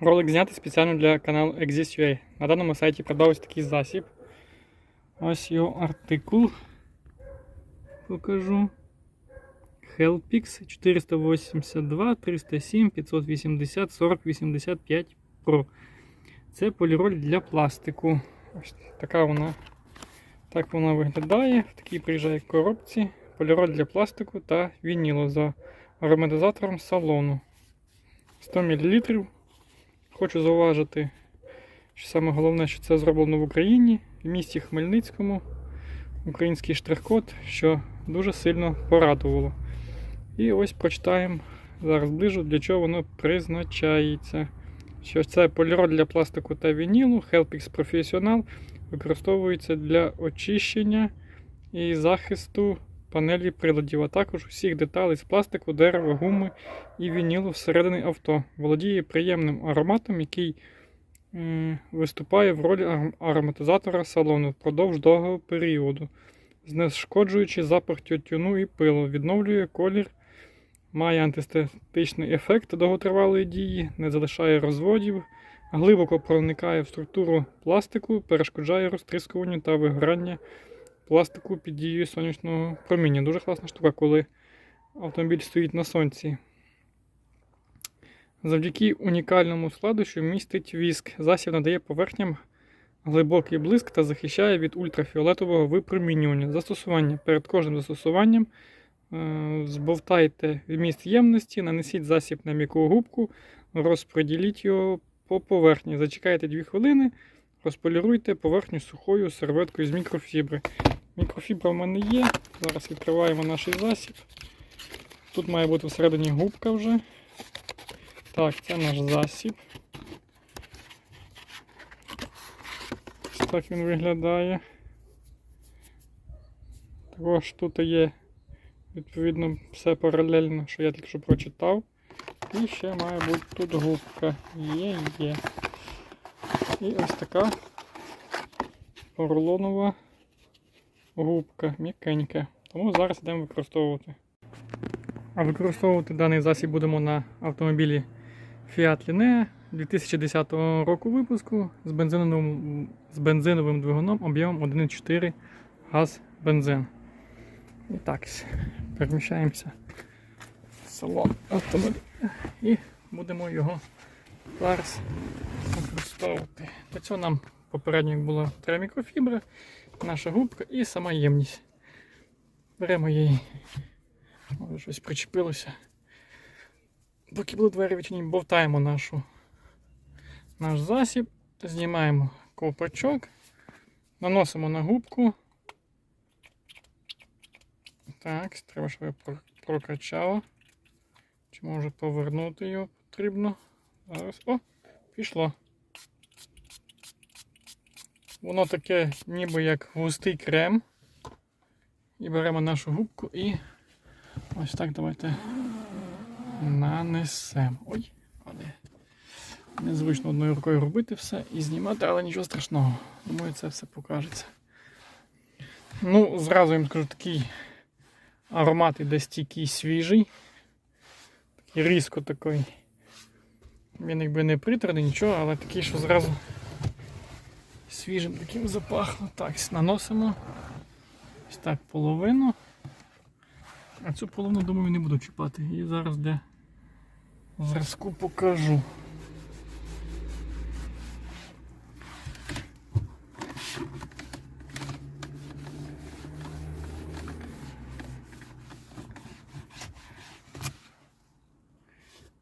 Ролик знятий спеціально для каналу Exist.ua. На даному сайті продав ось такий засіб. Ось його артикул. Покажу. Helpix 482 307 580 40 85 Pro. Це поліроль для пластику. Ось така вона. Так вона виглядає. В такій приїжджає коробці. Поліроль для пластику та вініло за ароматизатором салону. 100 мл. Хочу зауважити, що саме головне, що це зроблено в Україні, в місті Хмельницькому. Український штрих-код, що дуже сильно порадувало. І ось прочитаємо зараз ближу, для чого воно призначається. Що це поліроль для пластику та вінілу, Helpix Professional використовується для очищення і захисту панелі приладів, а також усіх деталей з пластику, дерева, гуми і вінілу всередині авто. Володіє приємним ароматом, який виступає в ролі ароматизатора салону впродовж довгого періоду, знешкоджуючи запах тютюну і пилу, відновлює колір, має антистатичний ефект довготривалої дії, не залишає розводів, глибоко проникає в структуру пластику, перешкоджає розтріскуванню та вигорання пластику під дією сонячного проміння. Дуже класна штука, коли автомобіль стоїть на сонці. Завдяки унікальному складу, що містить віск, засіб надає поверхням глибокий блиск та захищає від ультрафіолетового випромінювання. Застосування. Перед кожним застосуванням е, збовтайте вміст ємності, нанесіть засіб на м'яку губку, розподіліть його по поверхні. Зачекайте 2 хвилини, розполіруйте поверхню сухою серветкою з мікрофібри. Мікрофібра в мене є. Зараз відкриваємо наш засіб. Тут має бути всередині губка вже. Так, це наш засіб. Ось так він виглядає. Також тут є відповідно все паралельно, що я тільки що прочитав. І ще має бути тут губка. Є, є. І ось така поролонова губка, м'якенька. Тому зараз йдемо використовувати. А використовувати даний засіб будемо на автомобілі Fiat Linea 2010 року випуску з бензиновим, з бензиновим двигуном об'ємом 1,4 газ бензин. І так, переміщаємося в салон автомобіля і будемо його зараз використовувати. Для цього нам попередньо було три мікрофібри, наша губка і сама ємність. Беремо її, може щось причепилося. Поки були двері відчинені, бовтаємо нашу, наш засіб, знімаємо ковпачок, наносимо на губку. Так, треба, щоб я про- прокачало. Чи може повернути його потрібно? Зараз. О, пішло. Воно таке ніби як густий крем. І беремо нашу губку і ось так давайте нанесемо. Ой, але незвично одною рукою робити все і знімати, але нічого страшного. Думаю, це все покажеться. Ну, зразу їм скажу, такий аромат іде стійкий свіжий. Такий різко такий. Він якби не притерний, нічого, але такий, що зразу свіжим таким запахло. Так, наносимо ось так половину. А цю половину, думаю, не буду чіпати. І зараз для зразку покажу.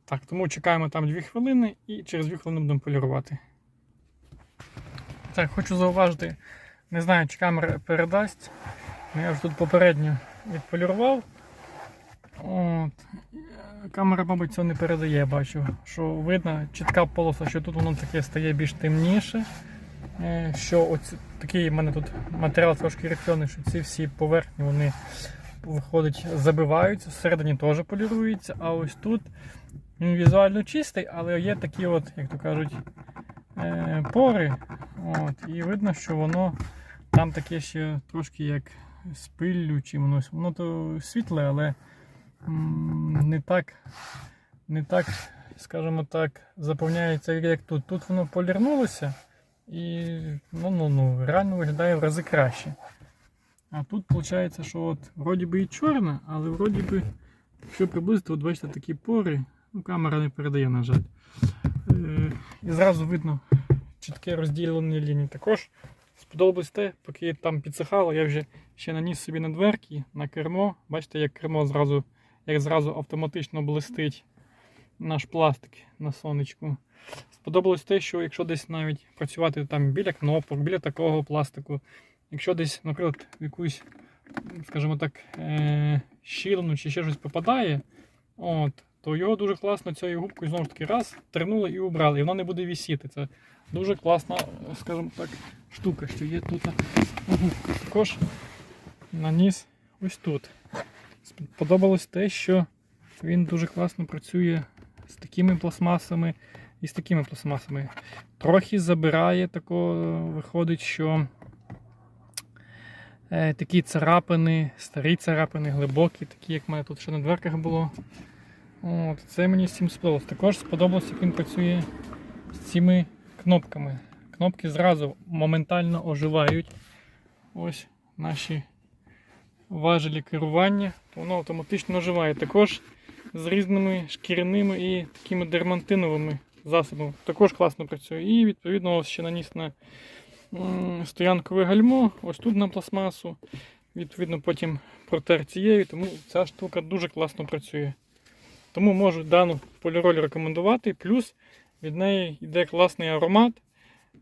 Так, тому чекаємо там 2 хвилини і через 2 хвилини будемо полірувати. Так, хочу зауважити, не знаю, чи камера передасть. Я вже тут попередньо відполірував. От. Камера, мабуть, цього не передає, бачу, що видно чітка полоса, що тут воно таке стає більш темніше. Е, Що оці, такий в мене тут матеріал трошки рифлений, що ці всі поверхні вони виходить, забиваються, всередині теж поліруються, а ось тут він візуально чистий, але є такі, от, як то кажуть, е, пори. От, і видно, що воно там таке ще трошки як з пиллю чимось. Воно то світле, але не так, не так скажімо так, заповняється як тут. Тут воно полірнулося і ну, ну, ну, реально виглядає в рази краще. А тут виходить, що от вроді би і чорне, але вроді би, якщо приблизити, от бачите такі пори, ну камера не передає, на жаль. Е, і зразу видно чітке розділені лінії. Також сподобалось те, поки там підсихало, я вже ще наніс собі на дверки, на кермо. Бачите, як кермо зразу, як зразу автоматично блистить наш пластик на сонечку. Сподобалось те, що якщо десь навіть працювати там біля кнопок, біля такого пластику, якщо десь, наприклад, в якусь, скажімо так, е- щілину чи ще щось попадає, от, то його дуже класно цією губкою знову ж таки раз, тернули і убрали, і воно не буде вісіти. Це дуже класна, скажімо так, штука, що є тут. Також наніс ось тут. Подобалось те, що він дуже класно працює з такими пластмасами і з такими пластмасами. Трохи забирає такого, виходить, що е, такі царапини, старі царапини, глибокі, такі, як в мене тут ще на дверках було. От, це мені з цим. Також сподобалось, як він працює з цими кнопками. Кнопки зразу моментально оживають. Ось наші важелі керування, то воно автоматично оживає. Також з різними шкіряними і такими дермантиновими засобами. Також класно працює. І відповідно ось ще наніс на стоянкове гальмо, ось тут на пластмасу. Відповідно, потім протер цією, тому ця штука дуже класно працює. Тому можу дану поліроль рекомендувати. Плюс від неї йде класний аромат.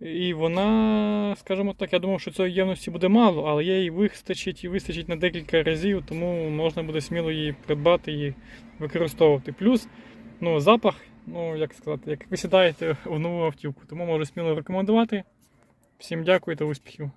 І вона, скажімо так, я думав, що цієї ємності буде мало, але їй вистачить і вистачить на декілька разів, тому можна буде сміло її придбати і використовувати. Плюс ну, запах, ну як сказати, як ви сідаєте в нову автівку, тому можу сміло рекомендувати. Всім дякую та успіхів!